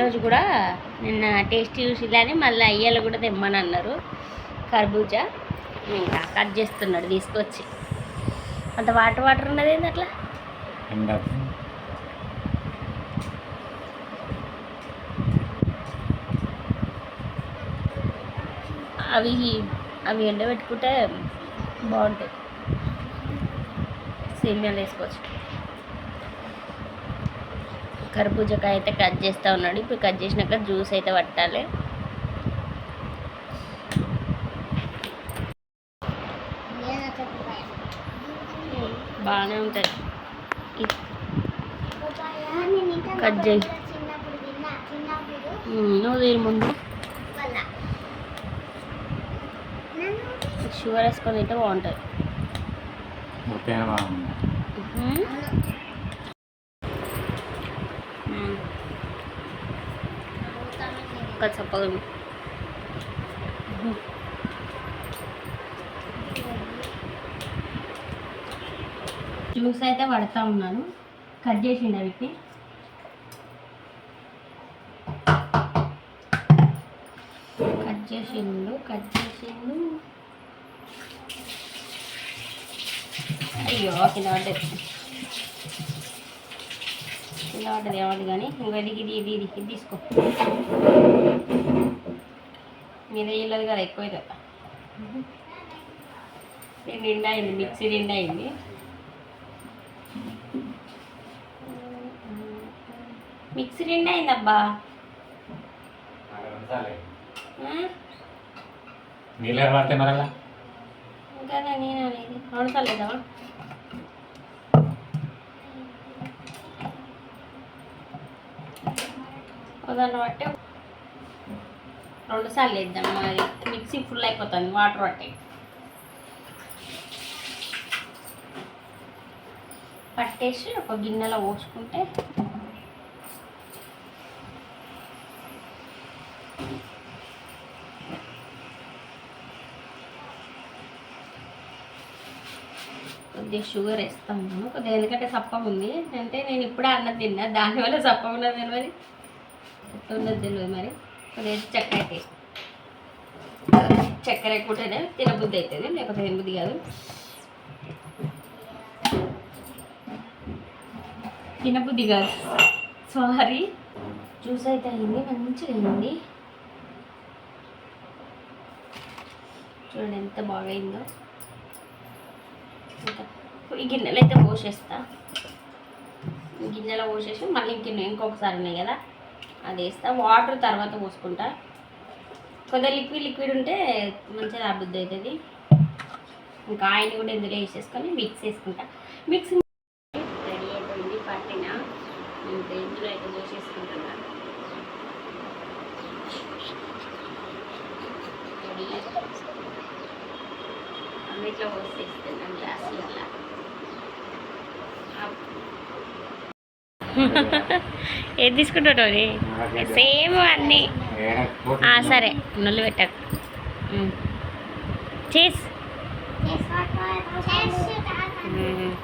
ఈరోజు కూడా నిన్న టేస్ట్ చూసి ఇలానే మళ్ళీ అయ్యాలు కూడా తెమ్మని అన్నారు కర్బూజా. ఇంకా కట్ చేస్తున్నాడు తీసుకొచ్చి. అంత వాటర్ వాటర్ ఉన్నది ఏంది అట్లా? అవి అవి ఎండబెట్టుకుంటే బాగుంటాయి. సేమియాలు వేసుకోవచ్చు. కర్బూజకాయ అయితే కట్ చేస్తూ ఉన్నాడు. ఇప్పుడు కట్ చేసినాక జ్యూస్ అయితే పట్టాలి. బాగానే ఉంటుంది. కట్ చేయి. నువ్వు దీని ముందు. షుగర్ వేసుకొని తింటే బాగుంటుంది. ఇంకా చెప్పగలను. జ్యూస్ అయితే పడతా ఉన్నాను. కట్ చేసిండు వీటిని కట్ చేసిండు కట్ చేసిండు అయ్యో కింద పడ్డది కింద పడ్డది ఏమది కానీ? ఇంకా ఇది ఇది ఇది ఇది ఇది తీసుకో. మీద ఇల్లదు కదా ఎక్కువ ఇది ఇది నిండా అయింది మిక్సీ నిండా అయింది మిక్సీ నిండా అయింది అబ్బా నీళ్ళు మరలా? ఇంకా నేను అనేది. అవసరలేదా దాన్ని పట్టే రెండు సార్లు వేద్దాం మరి. మిక్సీ ఫుల్ అయిపోతుంది వాటర్ పట్టే. పట్టేసి ఒక గిన్నెలో పోసుకుంటే కొద్దిగా షుగర్ వేస్తా కొద్దిగా ఎందుకంటే సప్పగా ఉంది అంటే నేను ఇప్పుడే అన్నం తిన్నా. దానివల్ల సప్పగా ఉన్నది తెలియదు ఉన్నది తెలియదు మరి. కొద్దిగా చక్కెర అయితే చక్కెర ఎక్కుంటేనే తినబుద్ధి అవుతుంది లేకపోతే తినబుద్ధి కాదు. తినబుద్ధి కాదు. సారీ జ్యూస్ అయితే అయింది మంచిగా అయింది. చూడండి ఎంత బాగా అయిందో ఈ గిన్నెలు అయితే పోసేస్తా గిన్నెలో పోసేసి మళ్ళీ గిన్నె ఇంకొకసారి ఉన్నాయి కదా. అది వేస్తా. వాటర్ తర్వాత పోసుకుంటా. కొద్దిగా లిక్విడ్ లిక్విడ్ ఉంటే మంచిగా అభివృద్ధి అవుతుంది. ఇంకా ఆయిల్ కూడా ఇందులో వేసేసుకొని మిక్స్ చేసుకుంటా. మిక్స్ రెడీ అయిపోయింది పట్టిన. ఇంకా ఇందులో అయితే పోసేసుకుంటున్నా. రెడీ అన్నిట్లో పోసేస్తున్నాను గ్లాసులలో ఏది తీసుకుంటావు సేమ్ అన్నీ. ఆ, సరే నొల్లు పెట్టకు చేస్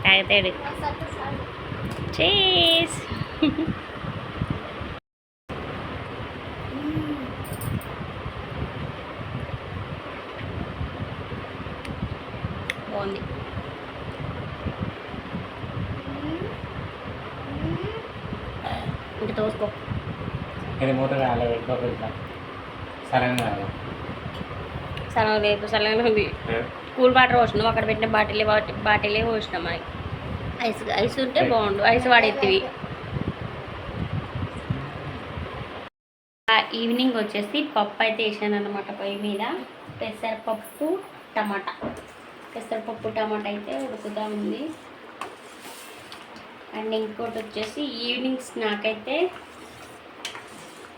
తాగుతాడు చేస్ బాగుంది ఇంకా తోసుకో ఇది కాలే సరే లేదు ఉంది. కూల్ వాటర్ పోసినాం అక్కడ పెట్టిన బాటిల్ బాటిలే పోసినాం మనకి ఐస్ ఐస్ ఉంటే బాగుండు ఐస్ వాడేత్తివి ఈవినింగ్ వచ్చేసి పప్పు అయితే వేసాను అనమాట పొయ్యి మీద. పెసరపప్పు టమాటా. పెసరపప్పు టమాటా అయితే ఉడుకుతూ ఉంది. అండ్ ఇంకోటి వచ్చేసి ఈవినింగ్ స్నాక్ అయితే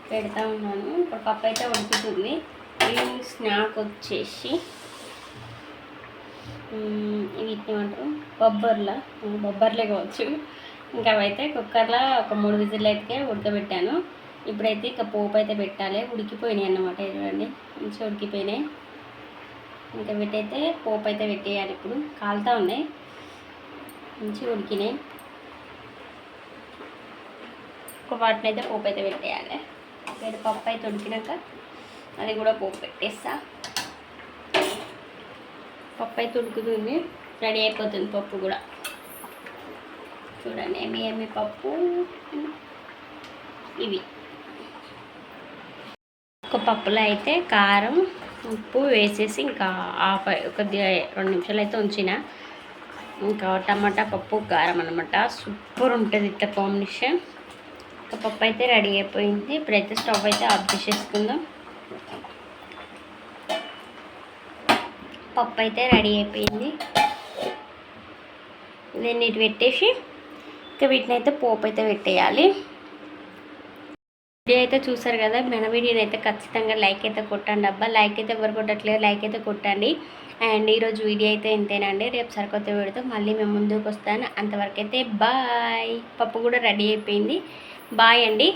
పెడతా ఉన్నాను. ఇప్పుడు పప్పు అయితే ఉడుకుతుంది ఈవినింగ్ స్నాక్ వచ్చేసి వీటిని ఏమంటారు? బొబ్బర్ల. బొబ్బర్లే కావచ్చు. ఇంకా అవైతే కుక్కర్లో ఒక మూడు విజిల్ అయితే ఉడకబెట్టాను. ఇప్పుడైతే ఇక పోపు అయితే పెట్టాలి. ఉడికిపోయినాయి అన్నమాట చూడండి. మంచిగా ఉడికిపోయినాయి. ఇంకా వీటైతే పోపు అయితే పెట్టేయాలి ఇప్పుడు. కాలుతూ ఉన్నాయి. మంచిగా ఉడికినాయి. వాటిని అయితే పోపు అయితే పెట్టేయాలి. ఇక్కడ పప్పు అయితే ఉడికినాక అది కూడా పోపు పెట్టేస్తా. పప్పు అయితే ఉడుకుతుంది రెడీ అయిపోతుంది పప్పు కూడా. చూడండి ఏమి ఏమి పప్పు? ఇవి. ఒక పప్పులో అయితే కారం ఉప్పు వేసేసి ఇంకా హాఫ్ కొద్దిగా రెండు నిమిషాలు అయితే ఉంచిన. ఇంకా టమాటా పప్పు కారం అనమాట సూపర్ ఉంటుంది ఇట్లా కాంబినేషన్. ఒక పప్పు అయితే రెడీ అయిపోయింది. ఇప్పుడైతే స్టవ్ అయితే ఆఫ్ చేసేసుకుందాం. పప్పు అయితే రెడీ అయిపోయింది. దీన్ని ఇటు పెట్టేసి ఇంకా వీటిని అయితే పోపు అయితే పెట్టేయాలి. వీడియో అయితే చూసారు కదా మన వీడియోని అయితే ఖచ్చితంగా లైక్ అయితే కొట్టండి అబ్బా. లైక్ అయితే ఎవరు కొట్టట్లేదు లైక్ అయితే కొట్టండి. అండ్ ఈరోజు వీడియో అయితే ఇంతేనండి. రేపు సరికొత్త వీడితో మళ్ళీ మేము ముందుకు వస్తాను. అంతవరకు అయితే బాయ్. పప్పు కూడా రెడీ అయిపోయింది. బాయ్ అండి.